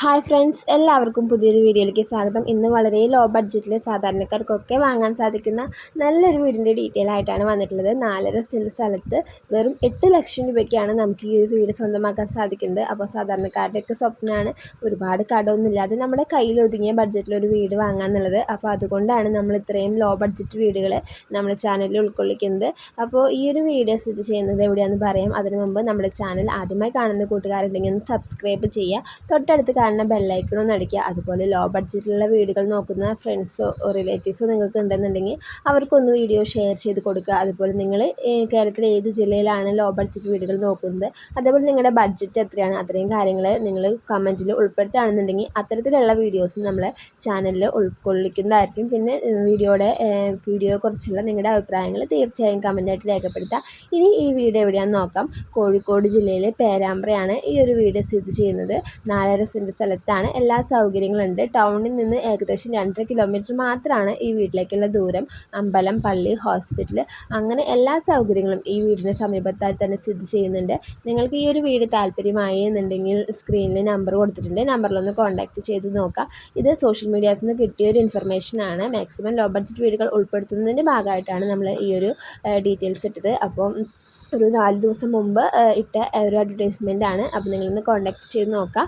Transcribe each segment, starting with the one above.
Hi friends എല്ലാവർക്കും പുതിയൊരു വീഡിയോയിലേക്ക് സ്വാഗതം. ഇന്ന് വളരെ ലോ ബഡ്ജറ്റിൽ സാധാരണക്കാർക്കൊക്കെ വാങ്ങാൻ സാധിക്കുന്ന നല്ലൊരു വീടിന്റെ ഡീറ്റെയിൽ ആയിട്ടാണ് വന്നിട്ടുള്ളത്. നാലര സെന്റ് സ്ഥലത്ത് വെറും എട്ട് ലക്ഷം രൂപയ്ക്കാണ് നമുക്ക് ഈ ഒരു വീട് സ്വന്തമാക്കാൻ സാധിക്കുന്നത്. അപ്പോൾ സാധാരണക്കാരുടെയൊക്കെ സ്വപ്നമാണ് ഒരുപാട് കടമൊന്നുമില്ലാതെ നമ്മുടെ കയ്യിൽ ഒതുങ്ങിയ ബഡ്ജറ്റിൽ ഒരു വീട് വാങ്ങാന്നുള്ളത് അപ്പോൾ അതുകൊണ്ടാണ് നമ്മൾ ഇത്രയും ലോ ബഡ്ജറ്റ് വീടുകൾ നമ്മുടെ ചാനലിൽ ഉൾക്കൊള്ളിക്കുന്നത്. അപ്പോൾ ഈ ഒരു വീഡിയോ സ്ഥിതി ചെയ്യുന്നത് എവിടെയാണെന്ന് പറയാം. അതിനു മുമ്പ് നമ്മുടെ ചാനൽ ആദ്യമായി കാണുന്ന കൂട്ടുകാരുണ്ടെങ്കിൽ ഒന്ന് സബ്സ്ക്രൈബ് ചെയ്യുക. തൊട്ടടുത്ത് കാണുന്ന ബെല്ലൈക്കൺ ഒന്ന് അടിക്കുക. അതുപോലെ ലോ ബഡ്ജറ്റിലുള്ള വീടുകൾ നോക്കുന്ന ഫ്രണ്ട്സോ റിലേറ്റീവ്സോ നിങ്ങൾക്ക് ഉണ്ടെന്നുണ്ടെങ്കിൽ അവർക്കൊന്ന് വീഡിയോ ഷെയർ ചെയ്ത് കൊടുക്കുക. അതുപോലെ നിങ്ങൾ കേരളത്തിലെ ഏത് ജില്ലയിലാണ് ലോ ബഡ്ജറ്റ് വീടുകൾ നോക്കുന്നത്? അതേപോലെ നിങ്ങളുടെ ബഡ്ജറ്റ് എത്രയാണ്? അത്രയും കാര്യങ്ങൾ നിങ്ങൾ കമന്റിൽ ഉൾപ്പെടുത്തുകയാണെന്നുണ്ടെങ്കിൽ അത്തരത്തിലുള്ള വീഡിയോസ് നമ്മളെ ചാനലിൽ ഉൾക്കൊള്ളിക്കുന്നതായിരിക്കും. പിന്നെ വീഡിയോയുടെ വീഡിയോയെക്കുറിച്ചുള്ള നിങ്ങളുടെ അഭിപ്രായങ്ങൾ തീർച്ചയായും കമന്റായിട്ട് രേഖപ്പെടുത്തുക. ഇനി ഈ വീട് എവിടെയാണെന്ന് നോക്കാം. കോഴിക്കോട് ജില്ലയിലെ പേരാമ്പ്രയാണ് ഈ ഒരു വീട് സ്ഥിതി ചെയ്യുന്നത്. നാലര സെന്റ് സ്ഥലത്താണ് എല്ലാ സൗകര്യങ്ങളും ഉണ്ട് ടൗണിൽ നിന്ന് ഏകദേശം രണ്ടര കിലോമീറ്റർ മാത്രമാണ് ഈ വീട്ടിലേക്കുള്ള ദൂരം. അമ്പലം പള്ളി ഹോസ്പിറ്റൽ അങ്ങനെ എല്ലാ സൗകര്യങ്ങളും ഈ വീടിന് സമീപത്തായി തന്നെ സ്ഥിതി ചെയ്യുന്നുണ്ട്. നിങ്ങൾക്ക് ഈ ഒരു വീട് താല്പര്യമായി എന്നുണ്ടെങ്കിൽ സ്ക്രീനിൽ നമ്പർ കൊടുത്തിട്ടുണ്ട്. നമ്പറിലൊന്ന് കോൺടാക്റ്റ് ചെയ്ത് നോക്കാം ഇത് സോഷ്യൽ മീഡിയാസിൽ നിന്ന് കിട്ടിയ ഒരു ഇൻഫർമേഷനാണ് മാക്സിമം ലോ ബഡ്ജറ്റ് വീടുകൾ ഉൾപ്പെടുത്തുന്നതിന്റെ ഭാഗമായിട്ടാണ് നമ്മൾ ഈ ഒരു ഡീറ്റെയിൽസ് ഇട്ടത്. അപ്പം ഒരു നാല് ദിവസം മുമ്പ് ഇട്ട ഒരു അഡ്വർടൈസ്മെന്റ് ആണ്. അപ്പോൾ നിങ്ങളൊന്ന് കോൺടാക്റ്റ് ചെയ്ത് നോക്കുക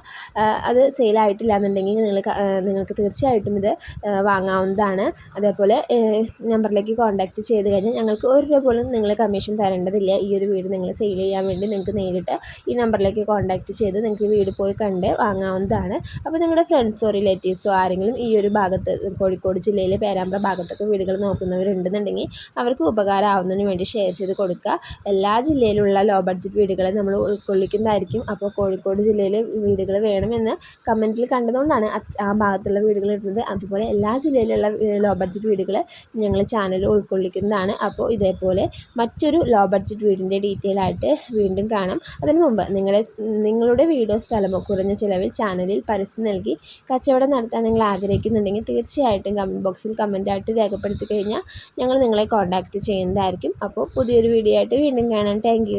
അത് സെയിലായിട്ടില്ല എന്നുണ്ടെങ്കിൽ നിങ്ങൾ നിങ്ങൾക്ക് തീർച്ചയായിട്ടും ഇത് വാങ്ങാവുന്നതാണ്. അതേപോലെ നമ്പറിലേക്ക് കോൺടാക്റ്റ് ചെയ്ത് കഴിഞ്ഞാൽ ഞങ്ങൾക്ക് ഒരു രൂപ പോലും നിങ്ങൾ കമ്മീഷൻ തരേണ്ടതില്ല. ഈ ഒരു വീട് നിങ്ങൾ സെയിൽ ചെയ്യാൻ വേണ്ടി നിങ്ങൾക്ക് നേരിട്ട് ഈ നമ്പറിലേക്ക് കോൺടാക്റ്റ് ചെയ്ത് നിങ്ങൾക്ക് വീട് പോയി കണ്ട് വാങ്ങാവുന്നതാണ്. അപ്പോൾ നിങ്ങളുടെ ഫ്രണ്ട്സോ റിലേറ്റീവ്സോ ആരെങ്കിലും ഈ ഒരു ഭാഗത്ത് കോഴിക്കോട് ജില്ലയിലെ പേരാമ്പ്ര ഭാഗത്തൊക്കെ വീടുകൾ നോക്കുന്നവരുണ്ടെന്നുണ്ടെങ്കിൽ അവർക്ക് ഉപകാരമാവുന്നതിന് വേണ്ടി ഷെയർ ചെയ്ത് കൊടുക്കുക. എല്ലാ എല്ലാ ജില്ലയിലുള്ള ലോ ബഡ്ജറ്റ് വീടുകളെ നമ്മൾ ഉൾക്കൊള്ളിക്കുന്നതായിരിക്കും. അപ്പോൾ കോഴിക്കോട് ജില്ലയിൽ വീടുകൾ വേണമെന്ന് കമന്റിൽ കണ്ടതുകൊണ്ടാണ് ആ ഭാഗത്തുള്ള വീടുകൾ ഇടുന്നത്. അതുപോലെ എല്ലാ ജില്ലയിലുള്ള ലോ ബഡ്ജറ്റ് വീടുകൾ ഞങ്ങൾ ചാനലിൽ ഉൾക്കൊള്ളിക്കുന്നതാണ്. അപ്പോൾ ഇതേപോലെ മറ്റൊരു ലോ ബഡ്ജറ്റ് വീടിന്റെ ഡീറ്റെയിൽ ആയിട്ട് വീണ്ടും കാണാം. അതിന് മുമ്പ് നിങ്ങളെ നിങ്ങളുടെ വീടോ സ്ഥലമോ കുറഞ്ഞ ചിലവിൽ ചാനലിൽ പരസ്യം നൽകി കച്ചവടം നടത്താൻ നിങ്ങൾ ആഗ്രഹിക്കുന്നുണ്ടെങ്കിൽ തീർച്ചയായിട്ടും കമന്റ് ബോക്സിൽ കമന്റായിട്ട് രേഖപ്പെടുത്തി കഴിഞ്ഞാൽ ഞങ്ങൾ നിങ്ങളെ കോൺടാക്റ്റ് ചെയ്യുന്നതായിരിക്കും. അപ്പോൾ പുതിയൊരു വീഡിയോ ആയിട്ട് വീണ്ടും കാണാം താങ്ക്